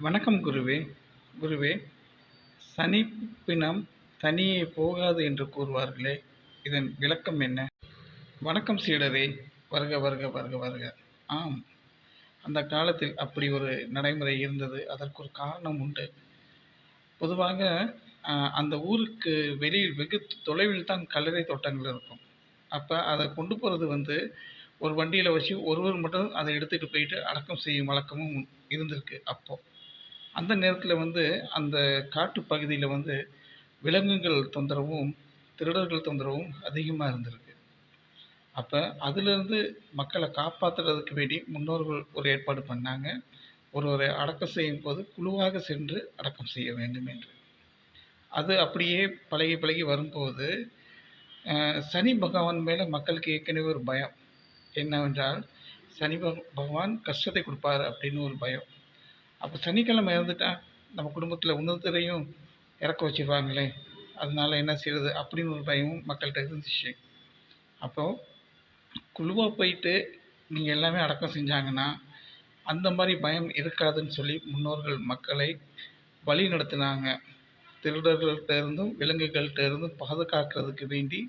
வணக்கம் குருவே. குருவே சனிப்பினம் தனியே போகாது என்று கூறுவார்களே இதன் விளக்கம் என்ன? வணக்கம் சீடரே வருக வருக வருக வருக. ஆம் அந்த காலத்தில் அப்படி ஒரு நடைமுறை இருந்தது. அதற்கு ஒரு காரணம் உண்டு. பொதுவாக அந்த ஊருக்கு வெளியில் வெகு தொலைவில் தான் கல்லறை தோட்டங்கள் இருக்கும். அப்போ அதை கொண்டு போகிறது வந்து ஒரு வண்டியில் வச்சு ஒருவர் மட்டும் அதை எடுத்துகிட்டு போயிட்டு அடக்கம் செய்யும் வழக்கமும் இருந்திருக்கு அப்போது அந்த நேரத்தில் வந்து அந்த காட்டு பகுதியில் வந்து விலங்குகள் தொந்தரவும் திருடர்கள் தொந்தரவும் அதிகமாக இருந்திருக்கு. அப்போ அதிலிருந்து மக்களை காப்பாற்றுறதுக்கு வேண்டி முன்னோர்கள் ஒரு ஏற்பாடு பண்ணாங்க. ஒருவரை அடக்கம் செய்யும் போது குழுவாக சென்று அடக்கம் செய்ய வேண்டும் என்று. அது அப்படியே பழகி பழகி வரும்போது சனி பகவான் மேலே மக்களுக்கு ஏற்கனவே ஒரு பயம். என்னவென்றால் சனி பக- பகவான் கஷ்டத்தை கொடுப்பார் அப்படின்னு ஒரு பயம். அப்போ சனிக்கிழமை இறந்துட்டா நம்ம குடும்பத்தில் இன்னொருத்தரையும் இறக்க வச்சிருவாங்களே. அதனால என்ன செய்யறது அப்படின்னு ஒரு பயமும் மக்கள்கிட்ட இருந்துச்சு. அப்போது குழுவாக போயிட்டு நீங்கள் எல்லாமே அடக்கம் செஞ்சாங்கன்னா அந்த மாதிரி பயம் இருக்காதுன்னு சொல்லி முன்னோர்கள் மக்களை வழி நடத்தினாங்க. திருடர்கள்ட்ட இருந்தும் விலங்குகள்கிட்ட இருந்தும் பாதுகாக்கிறதுக்கு வேண்டி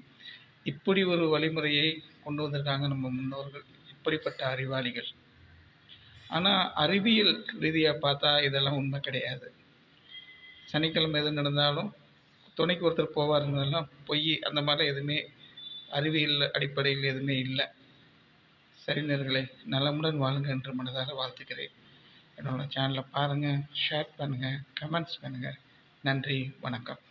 இப்படி ஒரு வழிமுறையை கொண்டு வந்திருக்காங்க நம்ம முன்னோர்கள். இப்படிப்பட்ட அறிவாளிகள். ஆனால் அறிவியல் ரீதியாக பார்த்தா இதெல்லாம் உண்மை கிடையாது. சனிக்கிழமை எது நடந்தாலும் துணைக்கு ஒருத்தர் போவாருங்கிறதெல்லாம் பொய் அந்த மாதிரிலாம் எதுவுமே அறிவியல் அடிப்படையில் எதுவுமே இல்லை. சரி நலமுடன் வாழுங்க என்று மனதார வாழ்த்துக்கிறேன் என்னோடய சேனலை பாருங்கள் ஷேர் பண்ணுங்கள் கமெண்ட்ஸ் பண்ணுங்கள் நன்றி வணக்கம்.